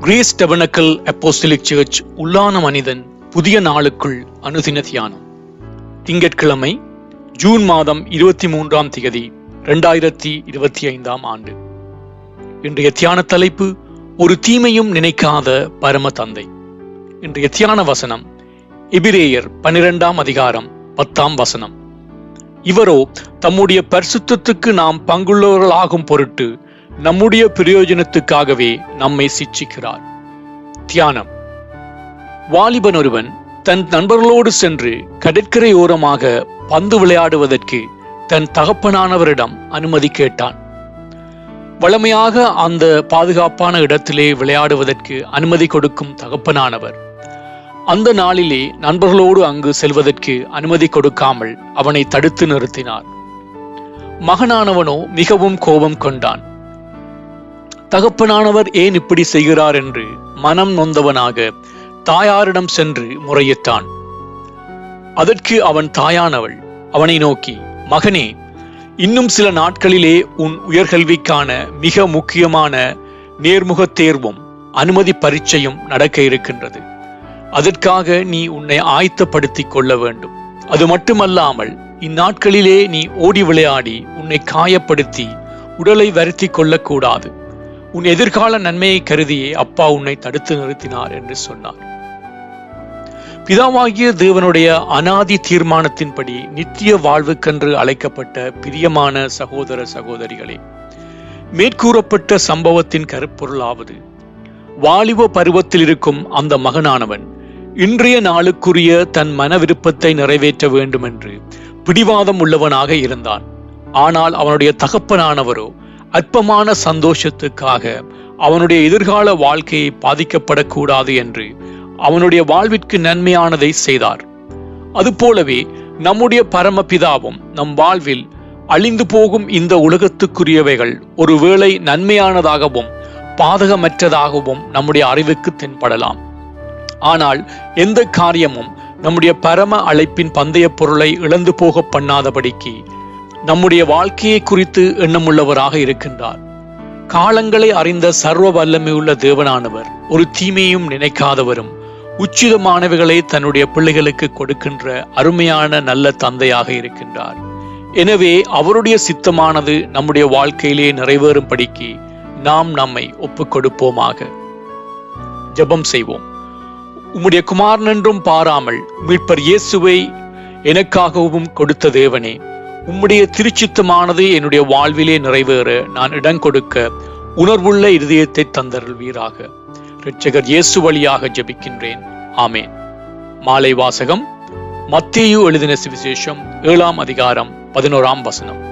Grace டெபனக்கல் apostolic search உள்ளான மனிதன் புதிய நாளுக்குள் அனுதின தியானம். திங்கட்கிழமை ஜூன் மாதம் இருபத்தி மூன்றாம் திகதி இரண்டாயிரத்தி இருபத்தி ஐந்தாம் ஆண்டு. இன்றைய தியான தலைப்பு ஒரு தீமையும் நினைக்காத பரம தந்தை. இன்றைய தியான வசனம் எபிரேயர் பனிரெண்டாம் அதிகாரம் பத்தாம் வசனம். இவரோ தம்முடைய பரிசுத்தத்துக்கு நாம் பங்குள்ளவர்களாகும் பொருட்டு நம்முடைய பிரயோஜனத்துக்காகவே நம்மை சிச்சிக்கிறார். தியானம். வாலிபன் ஒருவன் தன் நண்பர்களோடு சென்று கடற்கரையோரமாக பந்து விளையாடுவதற்கு தன் தகப்பனானவரிடம் அனுமதி கேட்டான். வழமையாக அந்த பாதுகாப்பான இடத்திலே விளையாடுவதற்கு அனுமதி கொடுக்கும் தகப்பனானவர் அந்த நாளிலே நண்பர்களோடு அங்கு செல்வதற்கு அனுமதி கொடுக்காமல் அவனை தடுத்து நிறுத்தினார். மகனானவனோ மிகவும் கோபம் கொண்டான். தகப்பனானவர் ஏன் இப்படி செய்கிறார் என்று மனம் நொந்தவனாக தாயாரிடம் சென்று முறையிட்டான். அதற்கு அவன் தாயானவள். அவனை நோக்கி மகனே இன்னும் சில நாட்களிலே உன் உயர்கல்விக்கான மிக முக்கியமான நேர்முகத் தேர்வும் அனுமதி பரீட்சையும் நடக்க இருக்கின்றது. அதற்காக நீ உன்னை ஆயத்தப்படுத்திக் கொள்ள வேண்டும். அது மட்டுமல்லாமல் இந்நாட்களிலே நீ ஓடி விளையாடி உன்னை காயப்படுத்தி உடலை வருத்தி கொள்ளக்கூடாது. உன் எதிர்கால நன்மையை கருதியே அப்பா உன்னை தடுத்து நிறுத்தினார் என்று சொன்னார். பிதாவாகிய தேவனுடைய அனாதி தீர்மானத்தின்படி நித்திய வாழ்வுக்கென்று அழைக்கப்பட்ட பிரியமான சகோதர சகோதரிகளே மேற்கூறப்பட்ட சம்பவத்தின் கருப்பொருளாவது வாலிப பருவத்தில் இருக்கும் அந்த மகனானவன் இன்றைய நாளுக்குரிய தன் மன விருப்பத்தை நிறைவேற்ற வேண்டும் என்று பிடிவாதம் உள்ளவனாக இருந்தான். ஆனால் அவனுடைய தகப்பனானவரோ அற்பமான சந்தோஷத்துக்காக அவனுடைய எதிர்கால வாழ்க்கையை பாதிக்கப்படக்கூடாது என்று அவனுடைய வாழ்விற்கு நன்மையானதை செய்தார். அதுபோலவே நம்முடைய பரமபிதாவும் நம் வாழ்வில் அழிந்து போகும் இந்த உலகத்துக்குரியவைகள் ஒருவேளை நன்மையானதாகவும் பாதகமற்றதாகவும் நம்முடைய அறிவுக்கு தென்படலாம். ஆனால் எந்த காரியமும் நம்முடைய பரம அழைப்பின் பந்தய பொருளை இழந்து போக பண்ணாதபடிக்கு நம்முடைய வாழ்க்கையை குறித்து எண்ணமுள்ளவராக இருக்கின்றார். காலங்களை அறிந்த சர்வ வல்லமையுள்ள தேவனானவர் ஒரு தீமையும் நினைக்காதவரும் உச்சிதமானவைகளை தன்னுடைய பிள்ளைகளுக்கு கொடுக்கின்ற அருமையான நல்ல தந்தையாக இருக்கின்றார். எனவே அவருடைய சித்தமானது நம்முடைய வாழ்க்கையிலே நிறைவேறும்படிக்கு நாம் நம்மை ஒப்புக் கொடுப்போமாக. ஜெபம் செய்வோம். உம்முடைய குமாரன் என்றும் பாராமல் மீட்பர் இயேசுவை எனக்காகவும் கொடுத்த தேவனே உம்முடைய திருச்சித்தமானது என்னுடைய வாழ்விலே நிறைவேற. நான் இடம் கொடுக்க உணர்வுள்ள இருதயத்தை தந்தருள்வீராக. இரட்சகர் இயேசு வழியாக ஜபிக்கின்றேன். ஆமேன். மாலை வாசகம். மத்தியு எழுதின சுவிசேஷம் ஏழாம் அதிகாரம் பதினோராம் வசனம்.